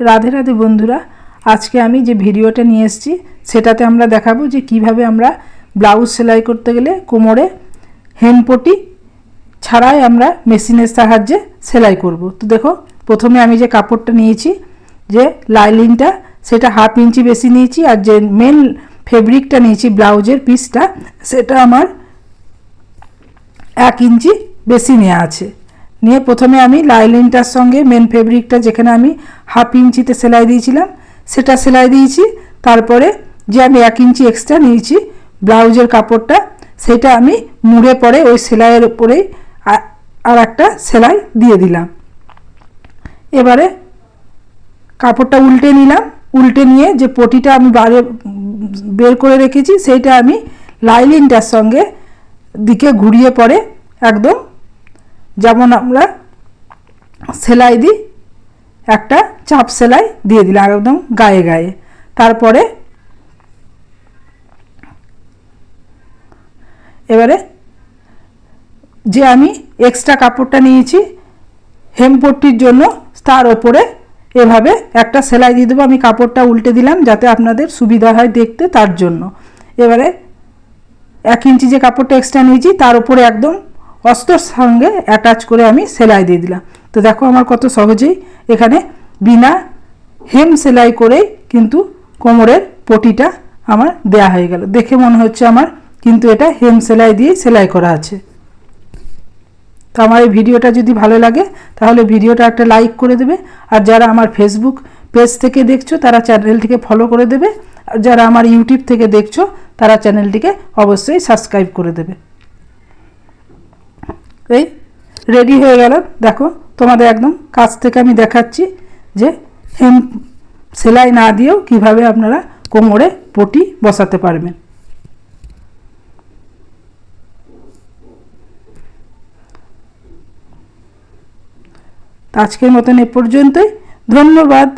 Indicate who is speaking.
Speaker 1: রাধে রাধে বন্ধুরা, আজকে আমি যে ভিডিওটা নিয়ে এসেছি, সেটাতে আমরা দেখাবো যে কীভাবে আমরা ব্লাউজ সেলাই করতে গেলে কোমরে হেমপটি ছাড়াই আমরা মেশিনের সাহায্যে সেলাই করব। তো দেখো, প্রথমে আমি যে কাপড়টা নিয়েছি, যে লাইলিনটা, সেটা হাফ ইঞ্চি বেশি নিয়েছি আর যে মেন ফেব্রিকটা নিয়েছি ব্লাউজের পিসটা সেটা আমার এক ইঞ্চি বেশি নেওয়া আছে। নিয়ে প্রথমে আমি লাইলিনটার সঙ্গে মেন ফেব্রিকটা যেখানে আমি হাফ ইঞ্চিতে সেলাই দিয়েছিলাম, সেটা সেলাই দিয়েছি। তারপরে যে আমি এক ইঞ্চি এক্সট্রা নিয়েছি ব্লাউজের কাপড়টা, সেটা আমি মুড়ে পরে ওই সেলাইয়ের উপরেই আর একটা সেলাই দিয়ে দিলাম। এবারে কাপড়টা উল্টে নিলাম। উল্টে নিয়ে যে পটিটা আমি বারে বের করে রেখেছি সেইটা আমি লাইলিনটার সঙ্গে দিকে ঘুরিয়ে পরে একদম যেমন আমরা সেলাই দিই, একটা চাপ সেলাই দিয়ে দিলাম একদম গায়ে গায়ে। তারপরে এবারে যে আমি এক্সট্রা কাপড়টা নিয়েছি হেমপট্টির জন্য তার ওপরে এভাবে একটা সেলাই দিয়ে দেবো। আমি কাপড়টা উল্টে দিলাম যাতে আপনাদের সুবিধা হয় দেখতে তার জন্য। এবারে এক ইঞ্চি যে কাপড়টা এক্সট্রা নিয়েছি, তার উপরে একদম অস্ত্রর সঙ্গে অ্যাটাচ করে আমি সেলাই দিয়ে দিলাম। তো দেখো আমার কত সহজেই এখানে বিনা হেম সেলাই করেই কিন্তু কোমরের পটিটা আমার দেয়া হয়ে গেল। দেখে মনে হচ্ছে আমার কিন্তু এটা হেম সেলাই দিয়ে সেলাই করা আছে। তো আমার এই ভিডিওটা যদি ভালো লাগে, তাহলে ভিডিওটা একটা লাইক করে দেবে। আর যারা আমার ফেসবুক পেজ থেকে দেখছ, তারা চ্যানেলটিকে ফলো করে দেবে। আর যারা আমার ইউটিউব থেকে দেখছ, তারা চ্যানেলটিকে অবশ্যই সাবস্ক্রাইব করে দেবে। এই রেডি হয়ে গেল। দেখো, তোমাদের একদম কাছ থেকে আমি দেখাচ্ছি যে হেম সেলাই না দিয়েও কীভাবে আপনারা কোমরে পটি বসাতে পারবেন। আজকের মতন এ পর্যন্তই। ধন্যবাদ।